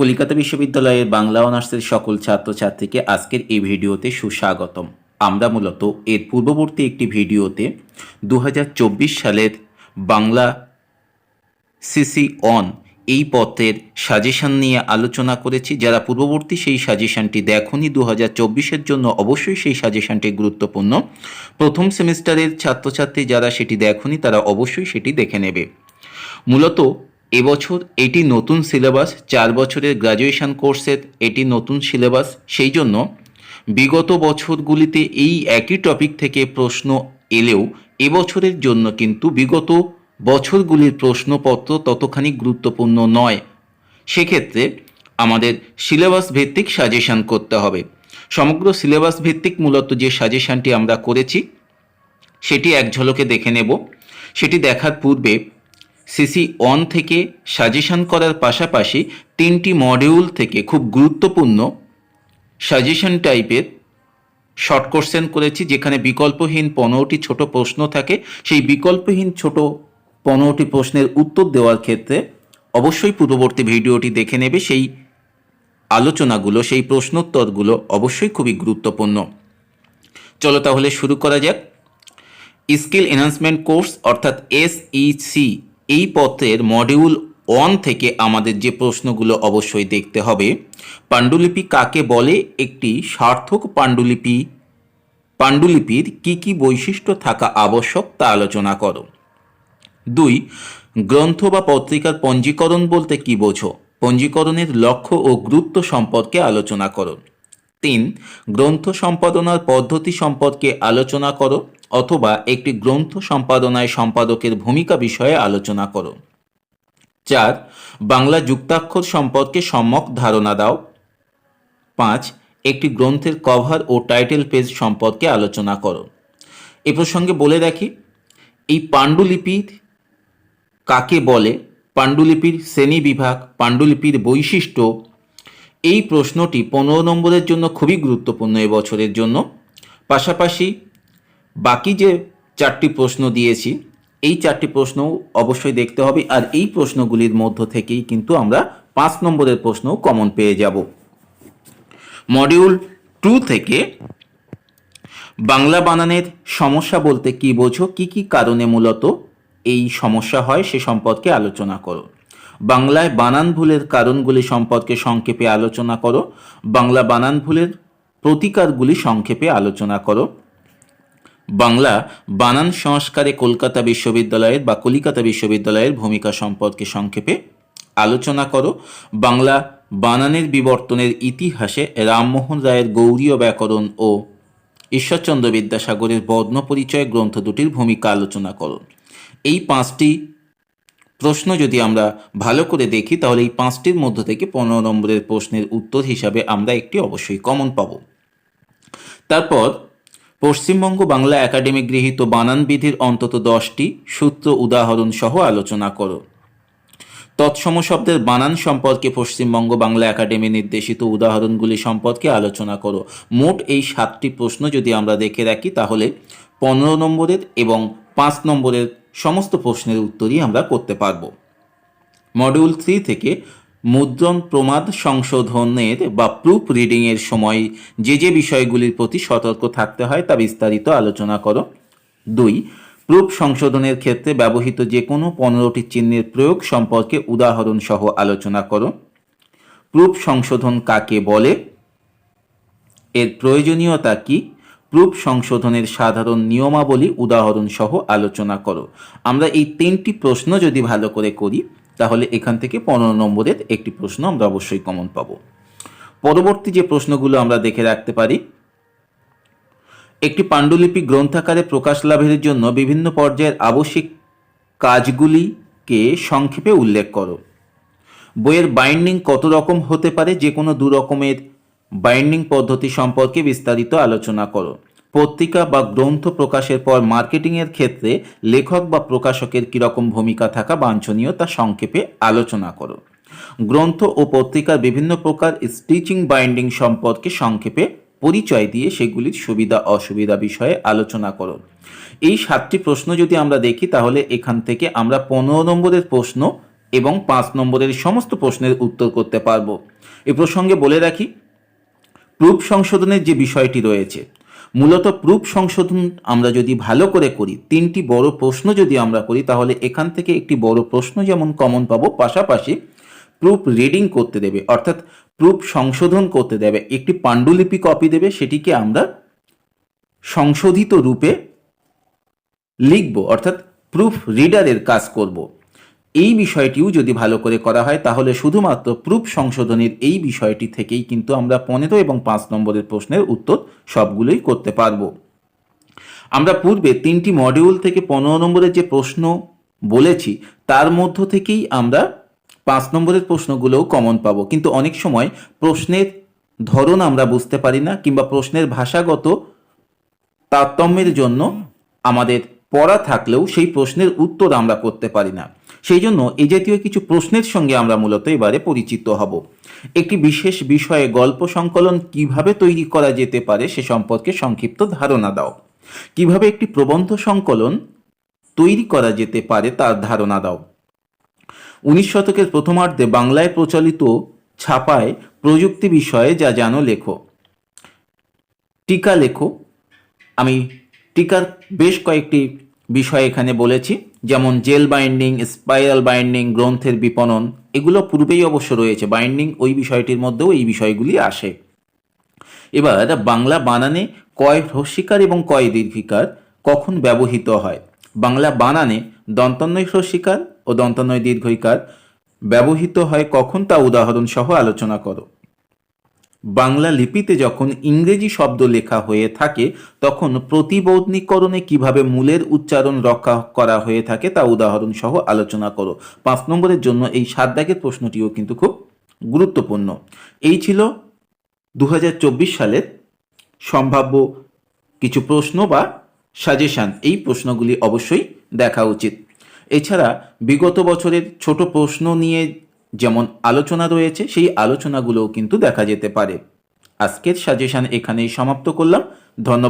কলিকাতা বিশ্ববিদ্যালয়ের বাংলা অনার্সের সকল ছাত্রছাত্রীকে আজকের এই ভিডিওতে সুস্বাগতম। আমরা মূলত এর পূর্ববর্তী একটি ভিডিওতে দু হাজার চব্বিশ সালের বাংলা সিসি অন এই পত্রের সাজেশন নিয়ে আলোচনা করেছি। যারা পূর্ববর্তী সেই সাজেশনটি দেখনি দু হাজার জন্য অবশ্যই সেই সাজেশনটি গুরুত্বপূর্ণ। প্রথম সেমিস্টারের ছাত্রছাত্রী যারা সেটি দেখনি, তারা অবশ্যই সেটি দেখে নেবে। মূলত এবছর এটি নতুন সিলেবাস, চার বছরের গ্র্যাজুয়েশন কোর্সের এটি নতুন সিলেবাস। সেই জন্য বিগত বছরগুলিতে এই একই টপিক থেকে প্রশ্ন এলেও এবছরের জন্য কিন্তু বিগত বছরগুলির প্রশ্নপত্র ততখানি গুরুত্বপূর্ণ নয়। সেক্ষেত্রে আমাদের সিলেবাস ভিত্তিক সাজেশান করতে হবে। সমগ্র সিলেবাস ভিত্তিক মূলত যে সাজেশানটি আমরা করেছি, সেটি এক ঝলকে দেখে নেব। সেটি দেখার পূর্বে সিসি অন থেকে সাজেশন করার পাশাপাশি তিনটি মডিউল থেকে খুব গুরুত্বপূর্ণ সাজেশন টাইপের শর্ট কোশ্চেন করেছি, যেখানে বিকল্পহীন পনেরোটি ছোট প্রশ্ন থাকে। সেই বিকল্পহীন ছোট পনেরোটি প্রশ্নের উত্তর দেওয়ার ক্ষেত্রে অবশ্যই পূর্ববর্তী ভিডিওটি দেখে নেবে। সেই আলোচনাগুলো, সেই প্রশ্নোত্তরগুলো অবশ্যই খুবই গুরুত্বপূর্ণ। চলো তাহলে শুরু করা যাক। স্কিল এনহান্সমেন্ট কোর্স, অর্থাৎ এসইসি এই পত্রের মডিউল ওয়ান থেকে আমাদের যে প্রশ্নগুলো অবশ্যই দেখতে হবে। পাণ্ডুলিপি কাকে বলে? একটি সার্থক পাণ্ডুলিপি। পাণ্ডুলিপির কি কি বৈশিষ্ট্য থাকা আবশ্যক তা আলোচনা করো। দুই, গ্রন্থ বা পত্রিকার পঞ্জীকরণ বলতে কি বোঝো? পঞ্জীকরণের লক্ষ্য ও গুরুত্ব সম্পর্কে আলোচনা করো। তিন, গ্রন্থ সম্পাদনার পদ্ধতি সম্পর্কে আলোচনা করো। অথবা একটি গ্রন্থ সম্পাদনায় সম্পাদকের ভূমিকা বিষয়ে আলোচনা করো চার, বাংলা যুক্তাক্ষর সম্পর্কে সম্যক ধারণা দাও। পাঁচ, একটি গ্রন্থের কভার ও টাইটেল পেজ সম্পর্কে আলোচনা করো এ প্রসঙ্গে বলে রাখি, এই পাণ্ডুলিপির কাকে বলে, পাণ্ডুলিপির শ্রেণি বিভাগ, পাণ্ডুলিপির বৈশিষ্ট্য, এই প্রশ্নটি পনেরো নম্বরের জন্য খুবই গুরুত্বপূর্ণ এবছরের জন্য। পাশাপাশি বাকি যে চারটি প্রশ্ন দিয়েছি, এই চারটি প্রশ্নও অবশ্যই দেখতে হবে আর এই প্রশ্নগুলির মধ্য থেকেই কিন্তু আমরা পাঁচ নম্বরের প্রশ্নও কমন পেয়ে যাব। মডিউল টু থেকে বাংলা বানানের সমস্যা বলতে কি বোঝো, কি কি কারণে মূলত এই সমস্যা হয় সে সম্পর্কে আলোচনা করো। বাংলায় বানান ভুলের কারণগুলি সম্পর্কে সংক্ষেপে আলোচনা করো, বাংলা বানান ভুলের প্রতিকারগুলি সংক্ষেপে আলোচনা করো বাংলা বানান সংস্কারে কলকাতা বিশ্ববিদ্যালয়ের বা কলিকাতা বিশ্ববিদ্যালয়ের ভূমিকা সম্পর্কে সংক্ষেপে আলোচনা করো। বাংলা বানানের বিবর্তনের ইতিহাসে রামমোহন রায়ের গৌরীয় ব্যাকরণ ও ঈশ্বরচন্দ্র বিদ্যাসাগরের বর্ণ পরিচয় গ্রন্থ দুটির ভূমিকা আলোচনা করো। এই পাঁচটি প্রশ্ন যদি আমরা ভালো করে দেখি, তাহলে এই পাঁচটির মধ্য থেকে পনেরো নম্বরের প্রশ্নের উত্তর হিসাবে আমরা একটি অবশ্যই কমন পাব। তারপর পশ্চিমবঙ্গ বাংলা একাডেমি গৃহীত বানান বিধির অন্তত দশটি সূত্র উদাহরণ সহ আলোচনা করো। তৎসম শব্দের বানান সম্পর্কে পশ্চিমবঙ্গ বাংলা একাডেমি নির্দেশিত উদাহরণগুলি সম্পর্কে আলোচনা করো। মোট এই সাতটি প্রশ্ন যদি আমরা দেখে রাখি, তাহলে পনেরো নম্বরের এবং পাঁচ নম্বরের সমস্ত প্রশ্নের উত্তরই আমরা করতে পারব। মডিউল থ্রি থেকে মুদ্রণ প্রমাদ সংশোধনের বা প্রুফ রিডিংয়ের সময় যে যে বিষয়গুলির প্রতি সতর্ক থাকতে হয় তা বিস্তারিত আলোচনা করো। দুই প্রুফ সংশোধনের ক্ষেত্রে ব্যবহৃত যে কোনো পনেরোটি চিহ্নের প্রয়োগ সম্পর্কে উদাহরণ সহ আলোচনা করো। প্রুফ সংশোধন কাকে বলে? এর প্রয়োজনীয়তা কি? প্রুফ সংশোধনের সাধারণ নিয়মাবলী উদাহরণ সহ আলোচনা করো। আমরা এই তিনটি প্রশ্ন যদি ভালো করে করি তাহলে এখান থেকে পনেরো নম্বরের একটি প্রশ্ন আমরা অবশ্যই কমন পাব। পরবর্তী যে প্রশ্নগুলো আমরা দেখে রাখতে পারি, একটি পাণ্ডুলিপি গ্রন্থাকারে প্রকাশ লাভের জন্য বিভিন্ন পর্যায়ের আবশ্যিক কাজগুলিকে সংক্ষেপে উল্লেখ করো। বইয়ের বাইন্ডিং কত রকম হতে পারে? যে কোনো দু রকমের বাইন্ডিং পদ্ধতি সম্পর্কে বিস্তারিত আলোচনা করো। পত্রিকা বা গ্রন্থ প্রকাশের পর মার্কেটিংয়ের ক্ষেত্রে লেখক বা প্রকাশকের কীরকম ভূমিকা থাকা বাঞ্ছনীয় তা সংক্ষেপে আলোচনা করো গ্রন্থ ও পত্রিকার বিভিন্ন প্রকার স্টিচিং বাইন্ডিং সম্পর্কে সংক্ষেপে পরিচয় দিয়ে সেগুলির সুবিধা অসুবিধা বিষয়ে আলোচনা করো এই সাতটি প্রশ্ন যদি আমরা দেখি, তাহলে এখান থেকে আমরা পনেরো নম্বরের প্রশ্ন এবং পাঁচ নম্বরের সমস্ত প্রশ্নের উত্তর করতে পারব। এ প্রসঙ্গে বলে রাখি, প্রুফ সংশোধনের যে বিষয়টি রয়েছে মূলত প্রুফ সংশোধন আমরা যদি ভালো করে করি, তিনটি বড় প্রশ্ন যদি আমরা করি, তাহলে এখান থেকে একটি বড় প্রশ্ন যেমন কমন পাবো, পাশাপাশি প্রুফ রিডিং করতে দেবে, অর্থাৎ প্রুফ সংশোধন করতে দেবে। একটি পাণ্ডুলিপি কপি দেবে, সেটিকে আমরা সংশোধিত রূপে লিখব, অর্থাৎ প্রুফ রিডারের কাজ করব। এই বিষয়টিও যদি ভালো করে করা হয়, তাহলে শুধুমাত্র প্রুফ সংশোধনের এই বিষয়টি থেকেই কিন্তু আমরা পনেরো এবং পাঁচ নম্বরের প্রশ্নের উত্তর সবগুলোই করতে পারব। আমরা পূর্বে তিনটি মডিউল থেকে পনেরো নম্বরের যে প্রশ্ন বলেছি, তার মধ্য থেকেই আমরা পাঁচ নম্বরের প্রশ্নগুলোও কমন পাবো। কিন্তু অনেক সময় প্রশ্নের ধরন আমরা বুঝতে পারি না, কিংবা প্রশ্নের ভাষাগত তারতম্যের জন্য আমাদের পড়া থাকলেও সেই প্রশ্নের উত্তর আমরা করতে পারি না। সেই জন্য এ জাতীয় কিছু প্রশ্নের সঙ্গে আমরা মূলত এবারে পরিচিত হব। একটি বিশেষ বিষয়ে গল্প সংকলন কীভাবে তৈরি করা যেতে পারে সে সম্পর্কে সংক্ষিপ্ত ধারণা দাও। কীভাবে একটি প্রবন্ধ সংকলন তৈরি করা যেতে পারে তার ধারণা দাও। উনিশ শতকের প্রথমার্ধে বাংলায় প্রচলিত ছাপায় প্রযুক্তি বিষয়ে যা জানো লেখো। টিকা লেখো। আমি টিকার বেশ কয়েকটি বিষয় এখানে বলেছি, যেমন জেল বাইন্ডিং, স্পাইরাল বাইন্ডিং, গ্রন্থের বিপণন, এগুলো পূর্বেই অবশ্য রয়েছে। বাইন্ডিং ওই বিষয়টির মধ্যেও এই বিষয়গুলি আসে। এবার বাংলা বানানে কয় হ্রস্বীকার এবং কয় দীর্ঘিকার কখন ব্যবহৃত হয়? বাংলা বানানে দন্তন্বয় হ্রস্বীকার ও দন্তন্বয় দীর্ঘিকার ব্যবহৃত হয় কখন তা উদাহরণ সহ আলোচনা করো। বাংলা লিপিতে যখন ইংরেজি শব্দ লেখা হয়ে থাকে, তখন প্রতিবন্ধীকরণে কীভাবে মূলের উচ্চারণ রক্ষা করা হয়ে থাকে তা উদাহরণ সহ আলোচনা করো। পাঁচ নম্বরের জন্য এই সাত দাগের প্রশ্নটিও কিন্তু খুব গুরুত্বপূর্ণ। এই ছিল দু হাজার চব্বিশ সালের সম্ভাব্য কিছু প্রশ্ন বা সাজেশান এই প্রশ্নগুলি অবশ্যই দেখা উচিত। এছাড়া বিগত বছরের ছোট প্রশ্ন নিয়ে যেমন আলোচনা রয়েছে, সেই আলোচনাগুলোও কিন্তু দেখা যেতে পারে। আজকের সাজেশন এখানেই সমাপ্ত করলাম। ধন্যবাদ।